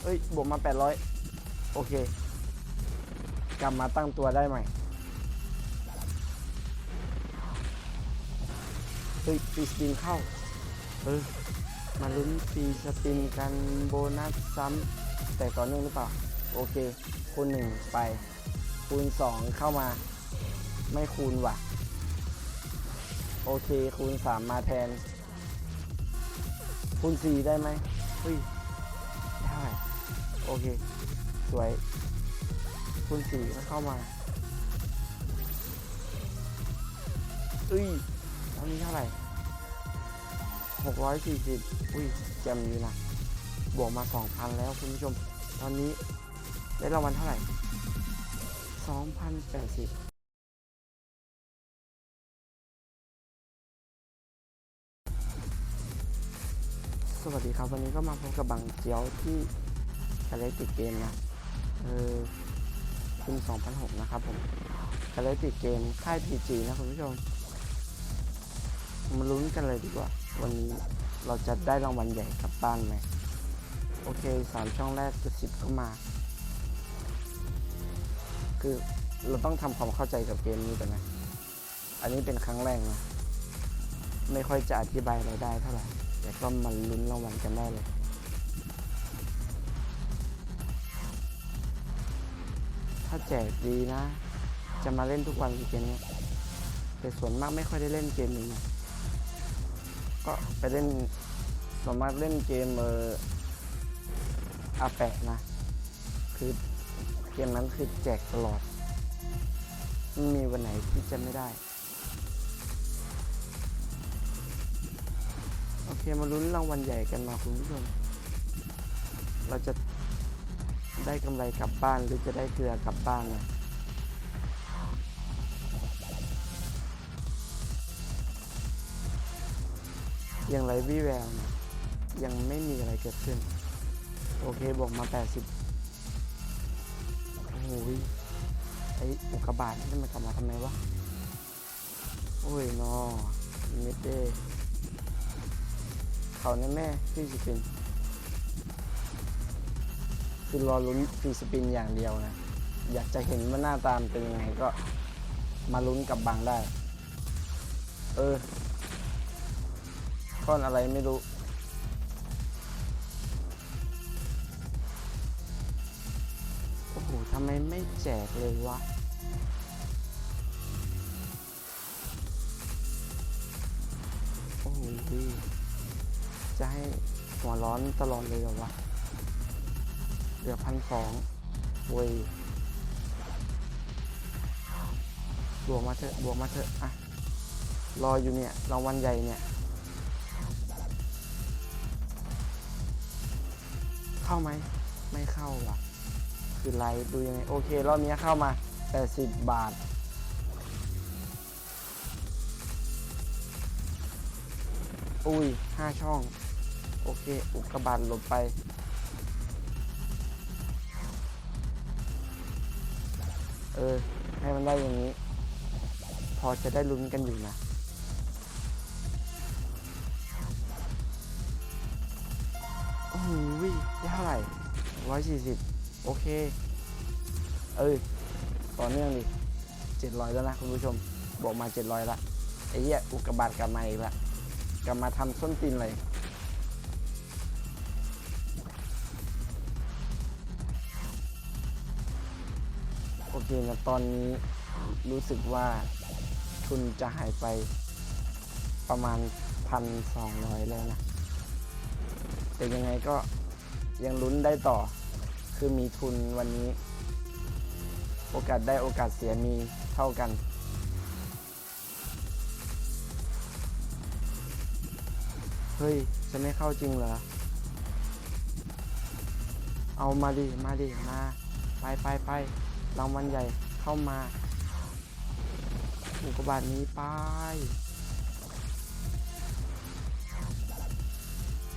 เอ้ยบวกมา 800 โอเค กลับมาตั้งตัวได้ใหม่เฮ้ยฟีสปินเข้าเออมาลุ้นฟีสปินกันโบนัสซ้ำแต่ต่อเนื่องหรือเปล่า โอเค คูณหนึ่งไป คูณสองเข้ามา ไม่คูณว่ะ โอเค คูณสามมาแทน คูณสี่ได้ไหมเฮ้ย โอเค สวยคูณสี่มันเข้ามาเอ้ยตอนนี้เท่าไหร่หกร้อยสี่สิบอุ้ยแจมอยู่นะบวกมาสองพันแล้วคุณผู้ชม ตอนนี้ได้รางวัลเท่าไหร่สองพันแปดสิบสวัสดีครับ วันนี้ก็มาพบกับบังเจียวที่ กาเลติกเกมนะเออคุณ2006นะครับผมกาเลติกเกมค่าย PG นะคุณผู้ชมมาลุ้นกันเลยดีกว่า วันนี้เราจะได้รางวัลใหญ่กลับบ้านไหมโอเคสามช่องแรกจะสิบก็มา คือเราต้องทำความเข้าใจกับเกมนี้กันนะ อันนี้เป็นครั้งแรกนะ ไม่ค่อยจะอธิบายอะไรได้เท่าไหร่ แต่ก็มาลุ้นรางวัลกันได้เลย ถ้าแจกดีนะ จะมาเล่นทุกวันเกมนี้แต่ส่วนมากไม่ค่อยได้เล่นเกมนี้นะก็ไปเล่นส่วนมากเล่นเกมเอออาแปะนะ คือเกมนั้นคือแจกตลอดไม่มีวันไหนที่จะไม่ได้ โอเคมาลุ้นรางวัลใหญ่กันมาคุณผู้ชม เราจะ ได้กำไรกลับบ้านหรือจะได้เกลือกลับบ้านนะยังไรวี่แววนะยังไม่มีอะไรเกิดขึ้น โอเคบอกมา 80 โอ้โหไอ้อุกกาบาตนี่มันกลับมาทำไมวะ โอ้ยนอเมดเดเขาแน่แม่ที่สปิน คือรอลุ้นฟรีสปินอย่างเดียวนะ อยากจะเห็นว่าหน้าตามเป็นยังไงก็มาลุ้นกับบางได้ เออก้อนอะไรไม่รู้ โอ้โหทำไมไม่แจกเลยวะโอ้โหจะให้หัวร้อนตลอดเลยเหรอวะ เหลือพันสองเว้ยบวกมาเถอะบวกมาเถอะอะรออยู่เนี่ยรางวัลใหญ่เนี่ย เข้าไหม ไม่เข้าว่ะ คือไลฟ์ดูยังไง โอเค รอบนี้เข้ามา 80 บาท อุ้ยห้าช่อง โอเค อุกกาบาตหลบไป เออ ให้มันได้อย่างนี้ พอจะได้ลุ้นกันอยู่นะ โอ้โหได้เท่าไหร่ร้อยสี่สิบโอเค เออ ต่อเนื่องดิเจ็ดร้อยแล้วนะคุณผู้ชม บอกมาเจ็ดร้อยละ ไอ้เหี้ยอุกกาบาตกลับมาอีกละกลับมาทำส้นตีนเลย เคนะตอนนี้รู้สึกว่าทุนจะหายไปประมาณพันสองร้อยแล้วนะ แต่ยังไงก็ยังลุ้นได้ต่อ คือมีทุนวันนี้ โอกาสได้โอกาสเสียมีเท่ากัน เฮ้ย จะไม่เข้าจริงเหรอ เอามาดิ มาดิ มา ไปไปไป รางวัลใหญ่เข้ามาอุกบาตนี้ไป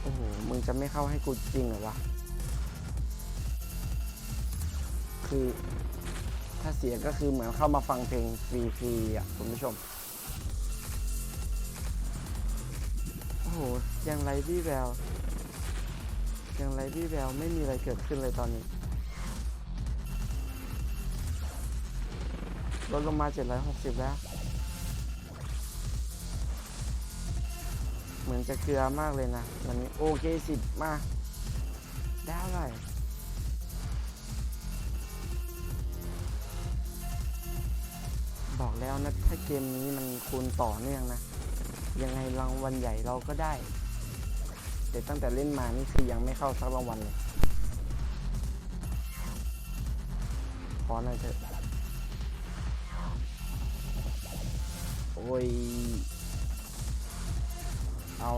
โอ้โห มึงจะไม่เข้าให้กูจริงเหรอวะ คือถ้าเสียก็คือเหมือนเข้ามาฟังเพลงฟรีๆอะคุณผู้ชม โอ้โห ยังไรวี่แวว ยังไรพี่แวว ไม่มีอะไรเกิดขึ้นเลยตอนนี้ ลดลงมา 760 แล้ว เหมือนจะเกลือมากเลยนะวันนี้โอเคสิบมา ได้อะไรบอกแล้วนะ ถ้าเกมนี้มันคูณต่อเนื่องนะ ยังไงรางวัลใหญ่เราก็ได้ แต่ตั้งแต่เล่นมานี่คือยังไม่เข้าสักรางวัลเลย ขอหน่อยเถอะ อ้ย เอา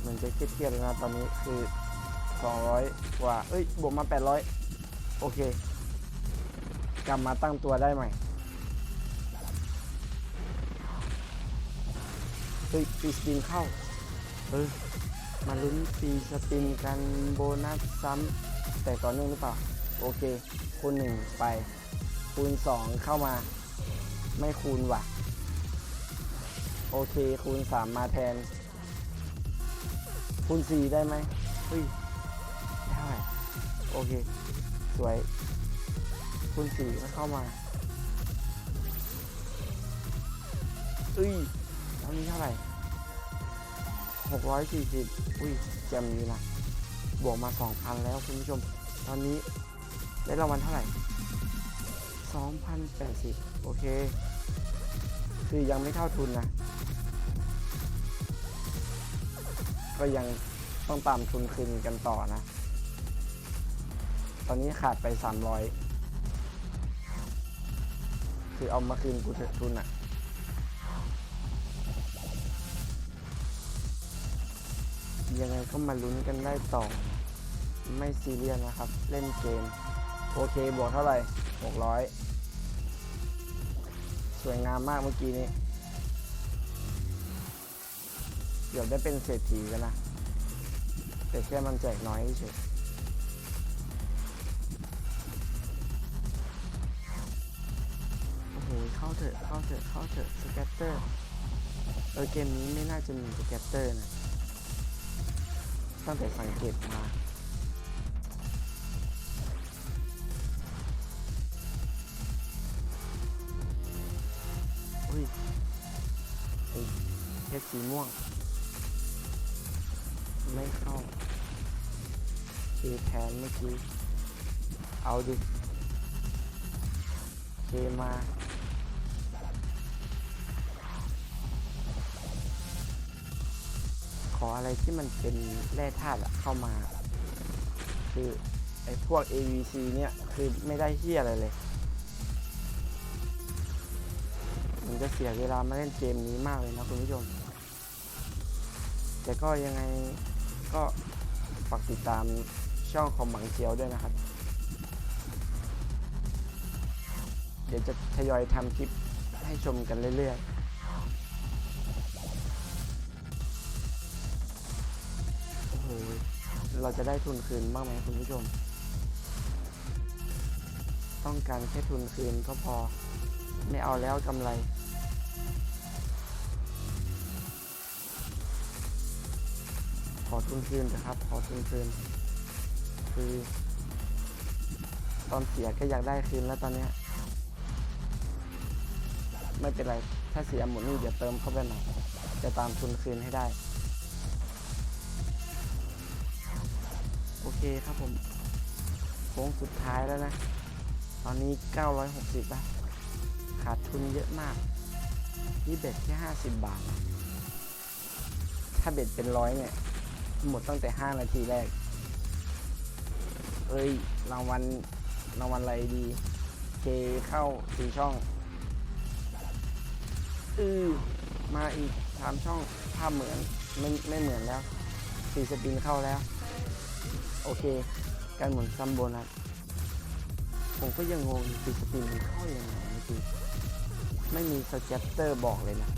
เหมือนจะเครียดๆแล้วนะตอนนี้คือ 200 กว่า เอ้ย บวกมา 800 โอเค กลับมาตั้งตัวได้ใหม่ ฮ้ยฟรีสปินเข้าเออมาลุ้นฟรีสปินกันโบนัสซ้ำแต่ต่อเนื่องหรือเปล่า โอเค คูณหนึ่งไป คูณสองเข้ามา ไม่คูณว่ะ โอเค คูณสามมาแทน คูณสี่ได้ไหมเฮ้ยได้โอเค สวย คูณสี่ก็เข้ามาเอ้ย ตอนนี้เท่าไหร่640อุ้ยแจมนี้นะบวกมา2,000แล้วคุณผู้ชม ตอนนี้ได้รางวัลเท่าไหร่2,080โอเค คือยังไม่เท่าทุนนะ ก็ยังต้องตามทุนคืนกันต่อนะ ตอนนี้ขาดไป300คือเอามาคืนกูเถอะทุนอะ ยังไงก็มาลุ้นกันได้ต่อ ไม่ซีเรียสนะครับ เล่นเกม โอเคบวกเท่าไหร่ 600 สวยงามมากเมื่อกี้นี้เดี๋ยวได้เป็นเศรษฐีกันนะ แต่แค่มันแจกน้อยเฉยโอ้โหเข้าเถอะเข้าเถอะเข้าเถอะสแกตเตอร์เออเกมนี้ไม่น่าจะมีสแกตเตอร์นะ ตั้งแต่สังเกตมาอุ้ยไอ้เพชรสีม่วง ไม่เข้าเคแทนเมื่อกี้ เอาดิเคมา ขออะไรที่มันเป็นแร่ธาตุเข้ามา คือไอ้พวก AVC เนี่ย คือไม่ได้เฮียอะไรเลย มันจะเสียเวลามาเล่นเกมนี้มากเลยนะคุณผู้ชม แต่ก็ยังไงก็ฝากติดตามช่องของหมังเจียวด้วยนะครับ เดี๋ยวจะทยอยทำคลิปให้ชมกันเรื่อยๆ เราจะได้ทุนคืนบ้างไหมคุณผู้ชม ต้องการแค่ทุนคืนก็พอ ไม่เอาแล้วกำไร ขอทุนคืนนะครับ ขอทุนคืน คือตอนเสียก็อยากได้คืนแล้วตอนนี้ไม่เป็นไร ถ้าเสียหมดนี่เดี๋ยวเติมเข้าไปใหม่จะตามทุนคืนให้ได้ คครับผมโค้งสุดท้ายแล้วนะ ตอนนี้ 960แล้วขาดทุนเยอะมากนี่เบ็ดแค่ 50 บาท ถ้าเบ็ดเป็นร้อยเนี่ย หมดตั้งแต่ 5 นาทีแรก เอ้ย รางวัลรางวัลอะไรดี เคเข้าสี่ช่อง อือมาอีกสามช่องภาพเหมือน ไม่ไม่เหมือนแล้วสี่สปินเข้าแล้ว โอเค การหมุนซัมโบนัสผมก็ยังงงสีสปินมันเข้ายังไงเมื่อกี้ไม่มีสแกตเตอร์บอกเลยนะ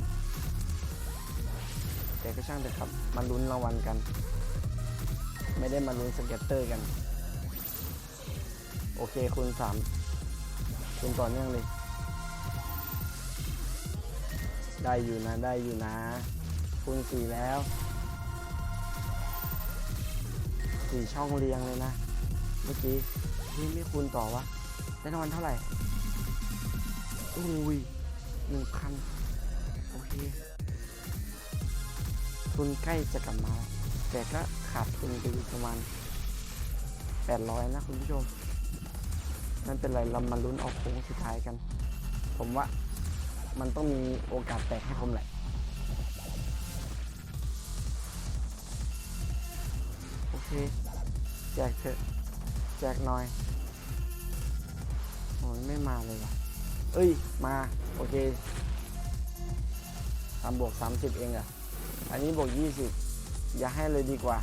แต่ก็ช่างเถอะครับ มาลุ้นรางวัลกัน ไม่ได้มาลุ้นสเก็ตเตอร์กัน โอเคคูณสามคูณต่อเนื่องเลย ได้อยู่นะได้อยู่นะคูณสี่แล้ว สี่ช่องเรียงเลยนะ เมื่อกี้นี่ไม่คูณต่อวะได้รางวัลเท่าไหร่อุ้ยหนึ่งพันโอเค ทุนใกล้จะกลับมาแล้วแต่ก็ขาดทุนไปประมาณ800นะคุณผู้ชมนั่นเป็นไรเรามาลุ้นเอาโค้งสุดท้ายกัน ผมว่ามันต้องมีโอกาสแตกให้ผมแหละ โอเคแจกเถอะแจกหน่อยโอ้ยไม่มาเลยว่ะเอ้ยมาโอเคทำบวก30เองอะอันนี้บวก20อย่าให้เลยดีกว่า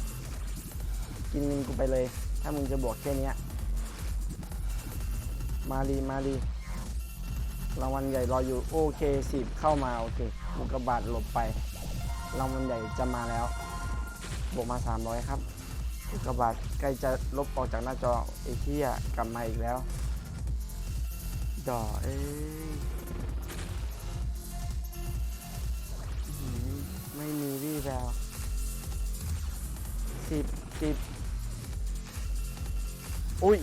กินเงินกูไปเลย ถ้ามึงจะบวกแค่นี้มาดีมาดีรางวัลใหญ่รออยู่โอเคสิบเข้ามาโอเคมุกกาบาทหลบไปรางวัลใหญ่จะมาแล้ว บวกมา 300 ครับ มุกกาบาทใกล้จะลบออกจากหน้าจอไอ้เที่ยกลับมาอีกแล้วดอเอ้ยไม่มีวี่แววสิบสิบอุ้ย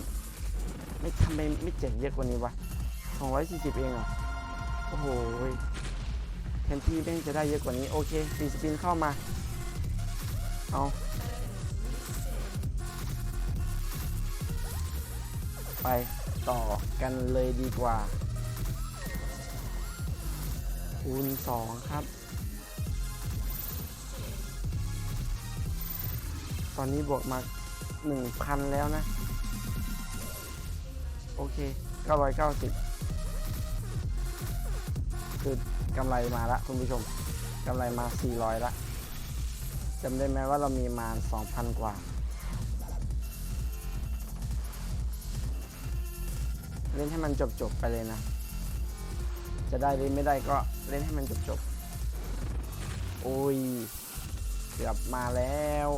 ไม่ทำไมไม่เจ๋งเยอะกว่านี้วะ240เองเหรอโอ้โหแทนที่แม่งจะได้เยอะกว่านี้ โอเคฟีสปินเข้ามา เอา ไปต่อกันเลยดีกว่า คูณ 2 ครับ ตอนนี้บวกมา 1,000 แล้วนะ โอเค 990 คือกำไรมาละคุณผู้ชมกำไรมา 400ละจำได้ไหมว่าเรามีมา 2,000 กว่า เล่นให้มันจบๆไปเลยนะ จะได้หรือไม่ได้ก็เล่นให้มันจบๆโอ้ยเกือบมาแล้ว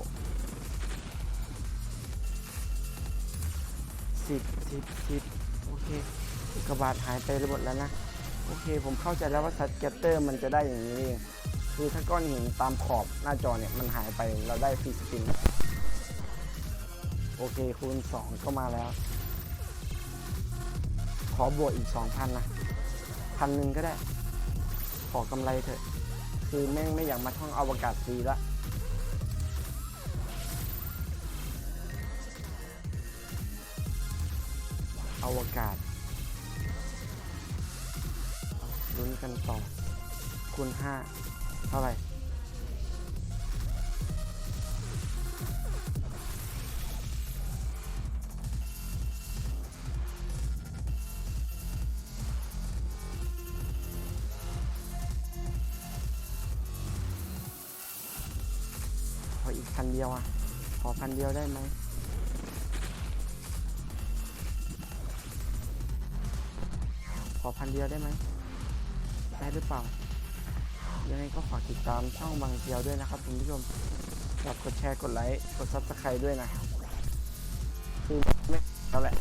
สิบสิบสิบโอเคอุกกาบาตหายไปหมดแล้วนะ โอเค ผมเข้าใจแล้วว่าซัดแกตเตอร์มันจะได้อย่างนี้เองคือถ้าก้อนหินตามขอบหน้าจอเนี่ย มันหายไปเราได้ฟรีสปิน โอเคคูณ 2 ก็มาแล้ว ขอบวกอีก 2,000นะพันหนึ่งก็ได้ ขอกำไรเถอะ คือแม่งไม่อยากมาท่องอวกาศฟรีละอวกาศลุ้นกันต่อคูณ5เท่าไหร่ พันเดียวอะ ขอพันเดียวได้ไหมขอพันเดียวได้ไหมได้หรือเปล่า ยังไงก็ฝากติดตามช่องบางเกียวด้วยนะครับคุณผู้ชมฝากกดแชร์กดไลค์กดซับสไครต์ด้วยนะคือไม่แล้วแหละ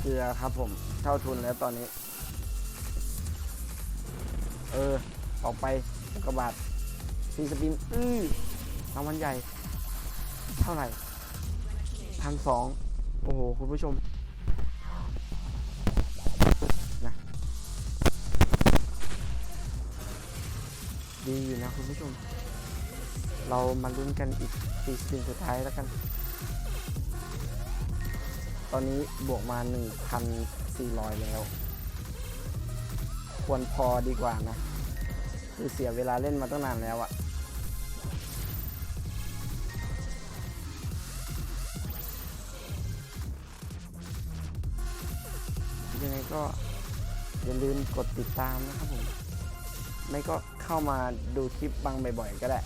เกลือครับผมเท่าทุนแล้วตอนนี้ ออ ออกไปกระบาดซีสปิน อื้อรางวัลใหญ่ เท่าไหร่พันสองโอ้โห คุณผู้ชมนะดีอยู่นะคุณผู้ชม เรามาลุ้นกันอีกซีสปินสุดท้ายแล้วกัน ตอนนี้บวกมา 1,400 แล้ว ควรพอดีกว่านะ คือเสียเวลาเล่นมาตั้งนานแล้วอะยังไงก็อย่าลืมกดติดตามนะครับผม ไม่ก็เข้ามาดูคลิปบางบ่อยๆก็ได้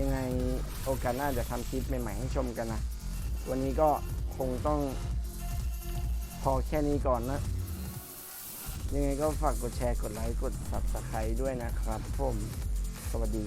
ยังไงโอกาสหน้าจะทำคลิปใหม่ๆให้ชมกันนะ วันนี้ก็คงต้องพอแค่นี้ก่อนนะ ยังไงก็ฝากกดแชร์ กดไลค์ กด subscribe ด้วยนะครับผม สวัสดี